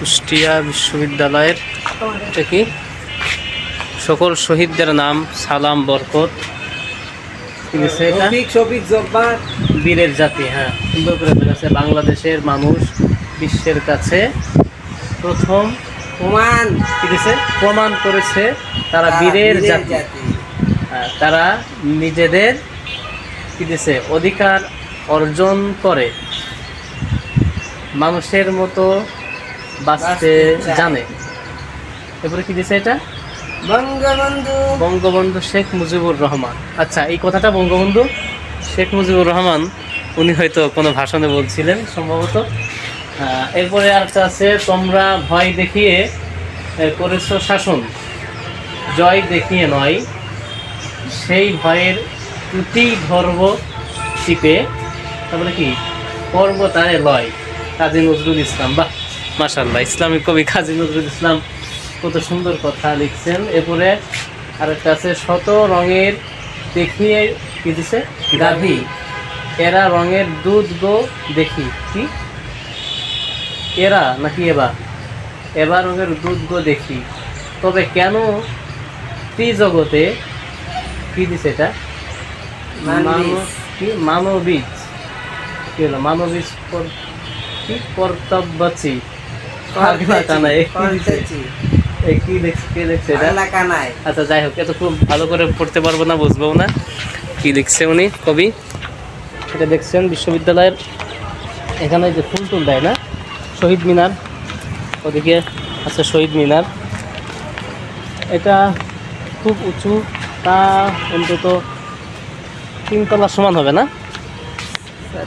কুষ্টিয়া বিশ্ববিদ্যালয়ের এটা কি? সকল শহীদদের নাম সালাম বরকত। বীরের জাতি হ্যাঁ। সুন্দর করে আছে। বাংলাদেশের মানুষ বিশ্বের কাছে প্রথম প্রমাণ। প্রমাণ করেছে তারা বীরের জাতি। হ্যাঁ, তারা নিজেদের কি দিছে অধিকার অর্জন করে। মানুষের মতো বাঁচতে জানে। এরপরে কি দিছে এটা? বঙ্গবন্ধু। বঙ্গবন্ধু শেখ মুজিবুর রহমান। আচ্ছা এই কথাটা বঙ্গবন্ধু শেখ মুজিবুর রহমান উনি হয়তো কোনো ভাষণে বলছিলেন সম্ভবত। এরপরে আরেকটা আছে তোমরা ভয় দেখিয়ে করেছ শাসন। জয় দেখিয়ে নয় সেই ভয়ের ত্রুটি ধর্ব চিপে। তারপরে কি? পর্বতায় লয়। কাজী নজরুল ইসলাম। বাহ! মাশাল্লাহ ইসলামিক কবি কাজী নজরুল ইসলাম কত সুন্দর কথা লিখছেন। এরপরে আরেকটা আছে শত রঙের দেখিয়ে কি দিছে? গাভী। এরা রঙের দুধ গো দেখি। কি? এরা নাকি এবা? এবার রঙের দুধ গো দেখি। তবে কেন ত্রিজগতে কি দিছে এটা? কি? মানবীজ। কি হলো? মানবীজ কি কর্তব্যচি? কি দেখছে কে দেখছে এটা? আচ্ছা যাই হোক এত খুব ভালো করে পড়তে পারব না বুঝব না। কি লিখছে উনি কবি? এটা দেখছেন বিশ্ববিদ্যালয়ের এখানে যে ফুল টুল দেয় না শহীদ মিনার ওদিকে আছে শহীদ মিনার। এটা খুব উঁচু তা অন্তত তিনতলা সমান হবে না?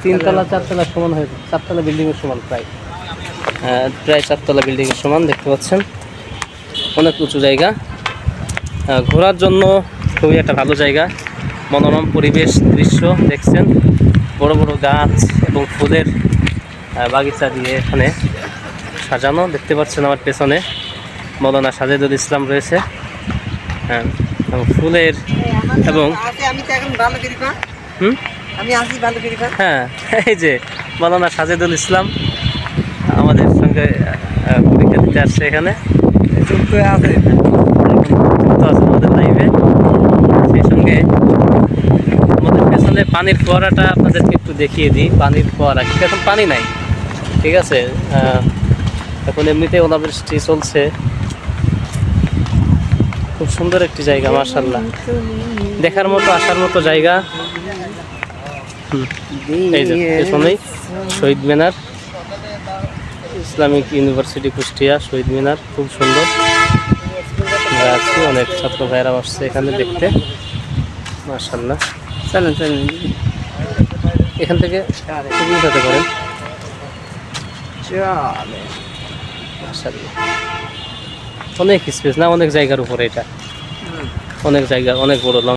তিনতলা চারতলা সমান হয়ে চারতলা বিল্ডিংয়ের সমান প্রায়। প্রায় চারতলা বিল্ডিংয়ের সমান দেখতে পাচ্ছেন। অনেক উঁচু জায়গা। ঘোরার জন্য খুবই একটা ভালো জায়গা। মনোরম পরিবেশ দৃশ্য দেখছেন। বড় বড় গাছ এবং ফুলের বাগিচা দিয়ে এখানে সাজানো। দেখতে পাচ্ছেন আমার পেছনে মৌলানা সাজেদুল ইসলাম রয়েছে। হ্যাঁ ফুলের এবং হ্যাঁ এই যে মৌলানা সাজেদুল ইসলাম। সঙ্গে পরীক্ষা দিতে আসছে এখানে। যুক্ত আছে। যুক্ত আছে আমাদের লাইভে সেই সঙ্গে আমাদের পেছনে পানির ফোয়ারাটা আপনাদেরকে একটু দেখিয়ে দিই। পানির ফোয়ারা কিন্তু এখন পানি নাই। ঠিক আছে? এখন এমনিতে অনাবৃষ্টি চলছে। খুব সুন্দর একটি জায়গা মার্শাল্লাহ দেখার মতো আসার মতো জায়গা। এই যে পেছনেই শহীদ মিনার। ইসলামিক ইউনিভার্সিটি কুষ্টিয়া শহীদ মিনার খুব সুন্দর। আমরা আছি অনেক ছাত্র ভাইয়েরা আসছে এখানে দেখতে। মার্শাল্লাহ চলেন চলেন। এখান থেকে উঠাতে পারেন। মার্শাল্লাহ অনেক স্পেস না? অনেক জায়গার উপরে এটা। অনেক জায়গা অনেক বড় লং